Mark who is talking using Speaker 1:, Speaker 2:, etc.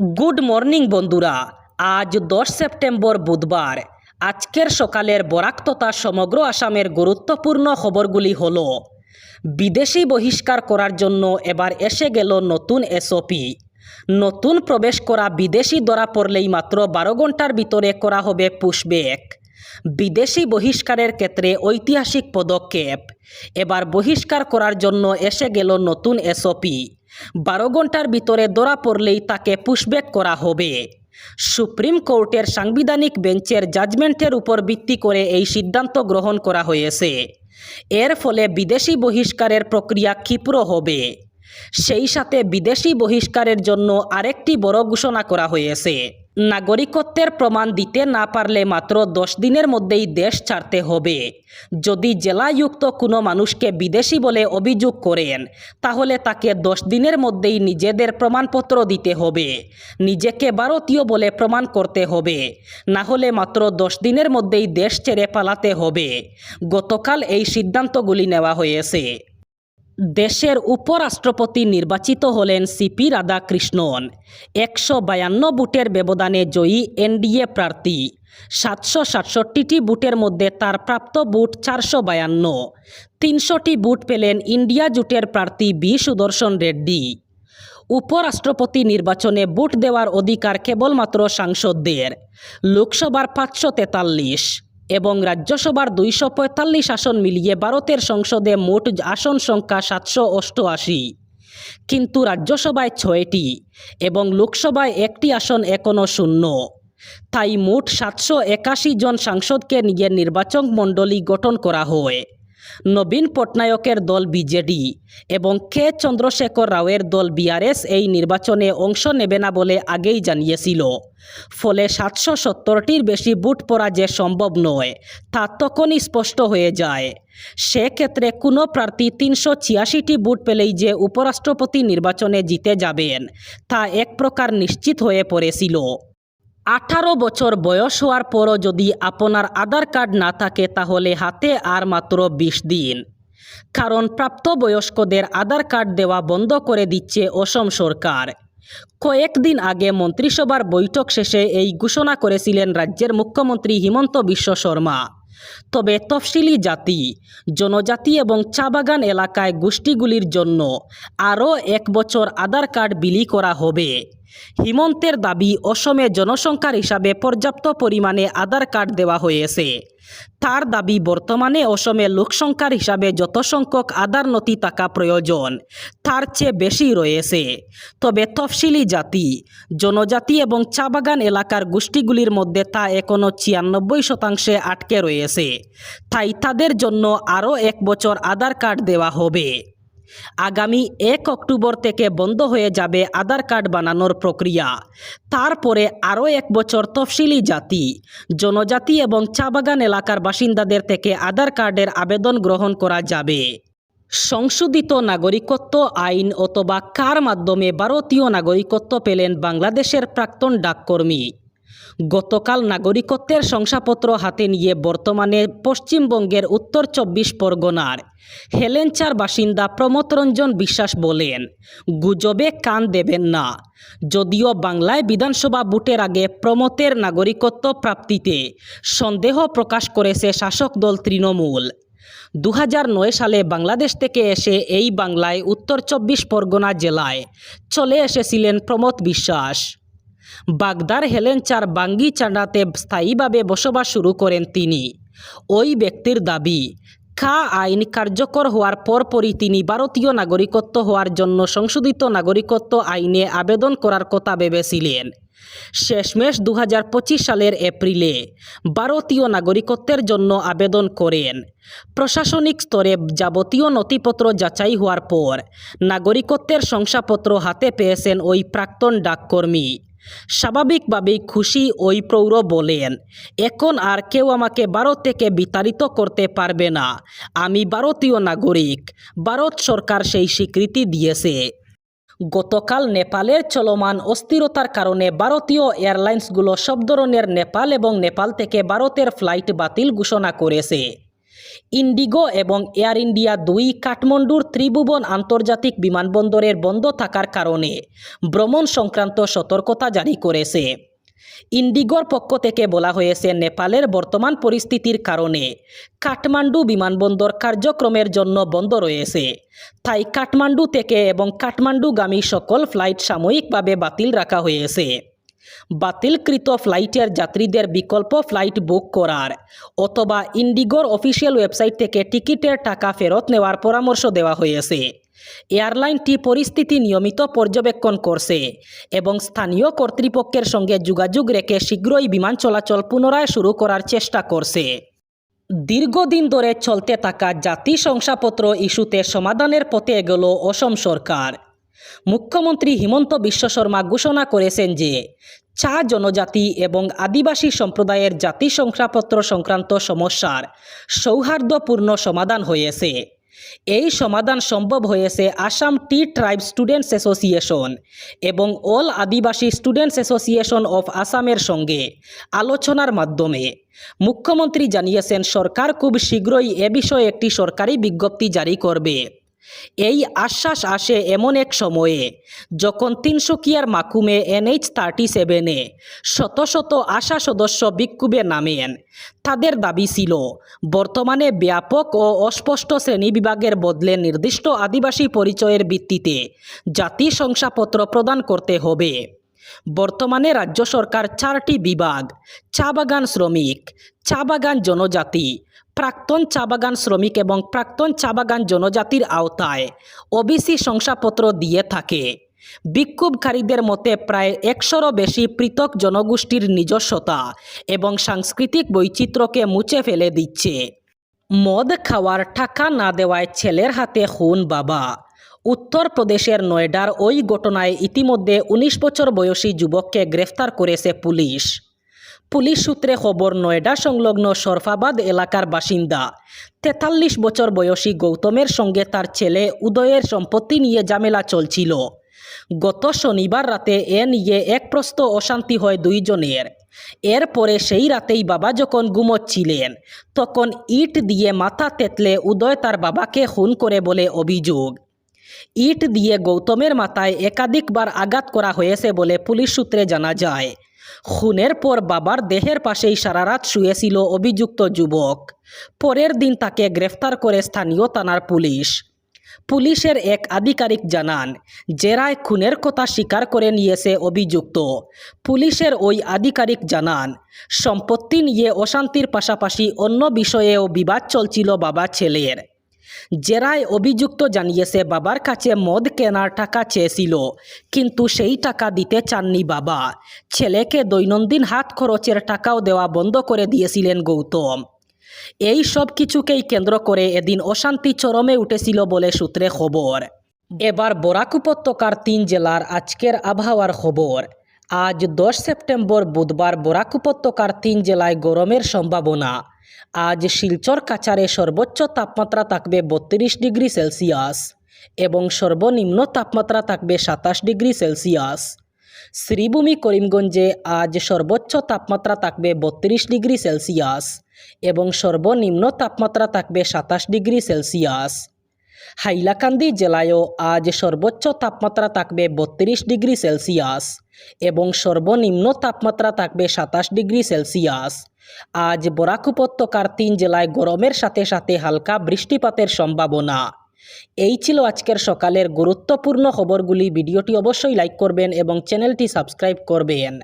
Speaker 1: Good morning বন্ধুরা। আজ দশ সেপ্টেম্বর বুধবার। আজকের সকালের বরাক তথা সমগ্র আসামের গুরুত্বপূর্ণ খবরগুলি হল, বিদেশি বহিষ্কার করার জন্য এবার এসে গেল নতুন এসওপি। নতুন প্রবেশ করা বিদেশি ধরা পড়লেই মাত্র বারো ঘণ্টার ভিতরে করা হবে পুশব্যাক। বিদেশি বহিষ্কারের ক্ষেত্রে ঐতিহাসিক পদক্ষেপ। এবার বহিষ্কার করার জন্য এসে গেল নতুন এসওপি। বারো ঘণ্টার ভিতরে ধরা পড়লেই তাকে পুশব্যাক করা হবে। সুপ্রিম কোর্টের সাংবিধানিক বেঞ্চের জাজমেন্টের উপর ভিত্তি করে এই সিদ্ধান্ত গ্রহণ করা হয়েছে। এর ফলে বিদেশি বহিষ্কারের প্রক্রিয়া ক্ষিপ্র হবে। সেই সাথে বিদেশি বহিষ্কারের জন্য আরেকটি বড় ঘোষণা করা হয়েছে। নাগরিকত্বের প্রমাণ দিতে না পারলে মাত্র দশ দিনের মধ্যেই দেশ ছাড়তে হবে। যদি জেলাযুক্ত কোনো মানুষকে বিদেশি বলে অভিযোগ করেন, তাহলে তাকে দশ দিনের মধ্যেই নিজেদের প্রমাণপত্র দিতে হবে। নিজেকে ভারতীয় বলে প্রমাণ করতে হবে। না হলে মাত্র দশ দিনের মধ্যেই দেশ ছেড়ে পালাতে হবে। গতকাল এই সিদ্ধান্তগুলি নেওয়া হয়েছে। দেশের উপরাষ্ট্রপতি নির্বাচিত হলেন সিপি রাধাকৃষ্ণন। একশো বায়ান্ন বুটের ব্যবধানে জয়ী এনডিএ প্রার্থী। সাতশো সাতষট্টিটি বুটের মধ্যে তার প্রাপ্ত বুট চারশো বায়ান্ন। তিনশোটি বুট পেলেন ইন্ডিয়া জুটের প্রার্থী বি সুদর্শন রেড্ডি। উপরাষ্ট্রপতি নির্বাচনে ভোট দেওয়ার অধিকার কেবলমাত্র সাংসদদের। লোকসভার পাঁচশো তেতাল্লিশ। এবং রাজ্যসভার দুইশো পঁয়তাল্লিশ আসন মিলিয়ে ভারতের সংসদে মোট আসন সংখ্যা সাতশো অষ্টআশি। কিন্তু রাজ্যসভায় ছয়টি এবং লোকসভায় একটি আসন এখনও শূন্য। তাই মোট সাতশো একাশি জন সাংসদকে নিয়ে নির্বাচক মণ্ডলী গঠন করা হয়। নবীন পটনায়কের দল বিজেডি এবং কে চন্দ্রশেখর রাওয়ের দল বিআরএস এই নির্বাচনে অংশ নেবে না বলে আগেই জানিয়েছিল। ফলে সাতশো সত্তরটির বেশি বুট পড়া যে সম্ভব নয়, তা তখনই স্পষ্ট হয়ে যায়। সেক্ষেত্রে কোনো প্রার্থী তিনশো ছিয়াশিটি বুট পেলেই যে উপরাষ্ট্রপতি নির্বাচনে জিতে যাবেন, তা এক প্রকার নিশ্চিত হয়ে পড়েছিল। আঠারো বছর বয়স হওয়ার পরও যদি আপনার আধার কার্ড না থাকে, তাহলে হাতে আর মাত্র বিশ দিন। কারণ প্রাপ্তবয়স্কদের আধার কার্ড দেওয়া বন্ধ করে দিচ্ছে অসম সরকার। কয়েকদিন আগে মন্ত্রিসভার বৈঠক শেষে এই ঘোষণা করেছিলেন রাজ্যের মুখ্যমন্ত্রী হিমন্ত বিশ্ব শর্মা। তবে তফসিলি জাতি, জনজাতি এবং চা বাগান এলাকায় গোষ্ঠীগুলির জন্য আরও এক বছর আধার কার্ড বিলি করা হবে। হিমন্তের দাবি, অসমে জনসংখ্যার হিসাবে পর্যাপ্ত পরিমাণে আধার কার্ড দেওয়া হয়েছে। তার দাবি, বর্তমানে অসমে লোকসংখ্যার হিসাবে যত সংখ্যক আধার নথি থাকা প্রয়োজন, তার চেয়ে বেশি রয়েছে। তবে তফসিলি জাতি, জনজাতি এবং চা বাগান এলাকার গোষ্ঠীগুলির মধ্যে তা এখনও ছিয়ানব্বই শতাংশে আটকে রয়েছে। তাই তাদের জন্য আরও এক বছর আধার কার্ড দেওয়া হবে। আগামী এক অক্টোবর থেকে বন্ধ হয়ে যাবে আধার কার্ড বানানোর প্রক্রিয়া। তারপরে আরও এক বছর তফসিলি জাতি। জনজাতি এবং চা বাগান এলাকার বাসিন্দাদের থেকে আধার কার্ডের আবেদন গ্রহণ করা যাবে। সংশোধিত নাগরিকত্ব আইন অথবা কার মাধ্যমে ভারতীয় নাগরিকত্ব পেলেন বাংলাদেশের প্রাক্তন ডাককর্মী? গতকাল নাগরিকত্বের শংসাপত্র হাতে নিয়ে বর্তমানে পশ্চিমবঙ্গের উত্তর চব্বিশ পরগনার। হেলেঞ্চার বাসিন্দা প্রমথ রঞ্জন বিশ্বাস বলেন, গুজবে কান দেবেন না। যদিও বাংলায় বিধানসভা ভোটের আগে প্রমথের নাগরিকত্ব প্রাপ্তিতে সন্দেহ প্রকাশ করেছে শাসক দল তৃণমূল। দু হাজার নয় সালে বাংলাদেশ থেকে এসে এই বাংলায় উত্তর চব্বিশ পরগনা জেলায় চলে এসেছিলেন প্রমথ বিশ্বাস। বাগদার হেলেনচার বাঙ্গি চান্ডাতে স্থায়ীভাবে বসবাস শুরু করেন তিনি। ওই ব্যক্তির দাবি, খা আইন কার্যকর হওয়ার পরপরই তিনি ভারতীয় নাগরিকত্ব হওয়ার জন্য সংশোধিত নাগরিকত্ব আইনে আবেদন করার কথা ভেবেছিলেন। শেষমেশ দু হাজার পঁচিশ সালের এপ্রিলে ভারতীয় নাগরিকত্বের জন্য আবেদন করেন। প্রশাসনিক স্তরে যাবতীয় নথিপত্র যাচাই হওয়ার পর নাগরিকত্বের শংসাপত্র হাতে পেয়েছেন ওই প্রাক্তন ডাককর্মী। স্বাভাবিকভাবেই খুশি ওই প্রৌঢ় বলেন, এখন আর কেউ আমাকে ভারত থেকে বিতাড়িত করতে পারবে না। আমি ভারতীয় নাগরিক। ভারত সরকার সেই স্বীকৃতি দিয়েছে। গতকাল নেপালের চলমান অস্থিরতার কারণে ভারতীয় এয়ারলাইন্সগুলো সব ধরনের নেপাল এবং নেপাল থেকে ভারতের ফ্লাইট বাতিল ঘোষণা করেছে। ইন্ডিগো এবং এয়ার ইন্ডিয়া দুই কাঠমান্ডুর ত্রিভুবন আন্তর্জাতিক বিমানবন্দরের বন্ধ থাকার কারণে ভ্রমণ সংক্রান্ত সতর্কতা জারি করেছে। ইন্ডিগোর পক্ষ থেকে বলা হয়েছে, নেপালের বর্তমান পরিস্থিতির কারণে কাঠমান্ডু বিমানবন্দর কার্যক্রমের জন্য বন্ধ রয়েছে। তাই কাঠমান্ডু থেকে এবং কাঠমান্ডুগামী সকল ফ্লাইট সাময়িকভাবে বাতিল রাখা হয়েছে। বাতিলকৃত ফ্লাইটের যাত্রীদের বিকল্প ফ্লাইট বুক করার, অথবা ইন্ডিগোর অফিসিয়াল ওয়েবসাইট থেকে টিকিটের টাকা ফেরত নেওয়ার পরামর্শ দেওয়া হয়েছে। এয়ারলাইনটি পরিস্থিতি নিয়মিত পর্যবেক্ষণ করছে এবং স্থানীয় কর্তৃপক্ষের সঙ্গে যোগাযোগ রেখে শীঘ্রই বিমান চলাচল পুনরায় শুরু করার চেষ্টা করছে। দীর্ঘদিন ধরে চলতে থাকা জাতি শংসাপত্র ইস্যুতে সমাধানের পথে এগোল অসম সরকার। মুখ্যমন্ত্রী হিমন্ত বিশ্ব শর্মা ঘোষণা করেছেন যে চা জনজাতি এবং আদিবাসী সম্প্রদায়ের জাতি শংসাপত্র সংক্রান্ত সমস্যার সৌহার্দ্যপূর্ণ সমাধান হয়েছে। এই সমাধান সম্ভব হয়েছে Assam tea tribe students association এবং all Adivasi students association of আসামের সঙ্গে আলোচনার মাধ্যমে। মুখ্যমন্ত্রী জানিয়েছেন, সরকার খুব শীঘ্রই এ বিষয়ে একটি সরকারি বিজ্ঞপ্তি জারি করবে। এই আশ্বাস আসে এমন এক সময়ে, যখন তিনশকিয়ার মাকুমে এনএইচ থার্টি সেভেনে শত শত আশা সদস্য বিক্ষোভে নামেন। তাদের দাবি ছিল, বর্তমানে ব্যাপক ও অস্পষ্ট শ্রেণি বিভাগের বদলে নির্দিষ্ট আদিবাসী পরিচয়ের ভিত্তিতে জাতি শংসাপত্র প্রদান করতে হবে। বর্তমানে রাজ্য সরকার চারটি বিভাগ চা বাগান শ্রমিক চা বাগান জনজাতি, প্রাক্তন চা বাগান শ্রমিক এবং প্রাক্তন চা বাগান জনজাতির আওতায় ওবিসি শংসাপত্র দিয়ে থাকে। বিক্ষোভকারীদের মতে প্রায় একশোরও বেশি পৃথক জনগোষ্ঠীর নিজস্বতা এবং সাংস্কৃতিক বৈচিত্র্যকে মুছে ফেলে দিচ্ছে। মদ খাওয়ার টাকা না দেওয়ায় ছেলের হাতে খুন বাবা। উত্তরপ্রদেশের নয়ডার ওই ঘটনায় ইতিমধ্যে উনিশ বছর বয়সী যুবককে গ্রেফতার করেছে পুলিশ। পুলিশ সূত্রে খবর, নয়ডা সংলগ্ন সরফাবাদ এলাকার বাসিন্দা তেতাল্লিশ বছর বয়সী গৌতমের সঙ্গে তার ছেলে উদয়ের সম্পত্তি নিয়ে ঝামেলা চলছিল। গত শনিবার রাতে এ নিয়ে এক প্রস্ত অশান্তি হয় দুইজনের। এরপরে সেই রাতেই বাবা যখন ঘুমোচ্ছিলেন, তখন ইট দিয়ে মাথা তেতলে উদয় তার বাবাকে খুন করে বলে অভিযোগ। ইট দিয়ে গৌতমের মাথায় একাধিকবার আঘাত করা হয়েছে বলে পুলিশ সূত্রে জানা যায়। খুনের পর বাবার দেহের পাশেই সারারাত শুয়েছিল অভিযুক্ত যুবক। পরের দিন তাকে গ্রেফতার করে স্থানীয় থানার পুলিশ। পুলিশের এক আধিকারিক জানান, জেরায় খুনের কথা স্বীকার করে নিয়েছে অভিযুক্ত। পুলিশের ওই আধিকারিক জানান, সম্পত্তি নিয়ে অশান্তির পাশাপাশি অন্য বিষয়েও বিবাদ চলছিল বাবা ছেলের। জেরায় অভিযুক্ত জানিয়েছে, বাবার কাছে মদ কেনার টাকা চেয়েছিল, কিন্তু সেই টাকা দিতে চাননি বাবা। ছেলেকে দৈনন্দিন হাত খরচের টাকাও দেওয়া বন্ধ করে দিয়েছিলেন গৌতম। এই সব কিছুকেই কেন্দ্র করে এদিন অশান্তি চরমে উঠেছিল বলে সূত্রে খবর। এবার বরাক উপত্যকার তিন জেলার আজকের আবহাওয়ার খবর। আজ দশ সেপ্টেম্বর বুধবার বরাক উপত্যকার তিন জেলায় গরমের সম্ভাবনা। আজ শিলচর কাছারে সর্বোচ্চ তাপমাত্রা থাকবে বত্রিশ ডিগ্রি সেলসিয়াস এবং সর্বনিম্ন তাপমাত্রা থাকবে সাতাশ ডিগ্রি সেলসিয়াস। শ্রীভূমি করিমগঞ্জে আজ সর্বোচ্চ তাপমাত্রা থাকবে বত্রিশ ডিগ্রি সেলসিয়াস এবং সর্বনিম্ন তাপমাত্রা থাকবে সাতাশ ডিগ্রি সেলসিয়াস। হাইলাকান্দি জেলায়ও আজ সর্বোচ্চ তাপমাত্রা থাকবে বত্রিশ ডিগ্রি সেলসিয়াস এবং সর্বনিম্ন তাপমাত্রা থাকবে সাতাশ ডিগ্রি সেলসিয়াস। আজ বরাক উপত্যকার তিন জেলায় গরমের সাথে সাথে হালকা বৃষ্টিপাতের সম্ভাবনা। এই ছিল আজকের সকালের গুরুত্বপূর্ণ খবরগুলি। ভিডিওটি অবশ্যই লাইক করবেন এবং চ্যানেলটি সাবস্ক্রাইব করবেন।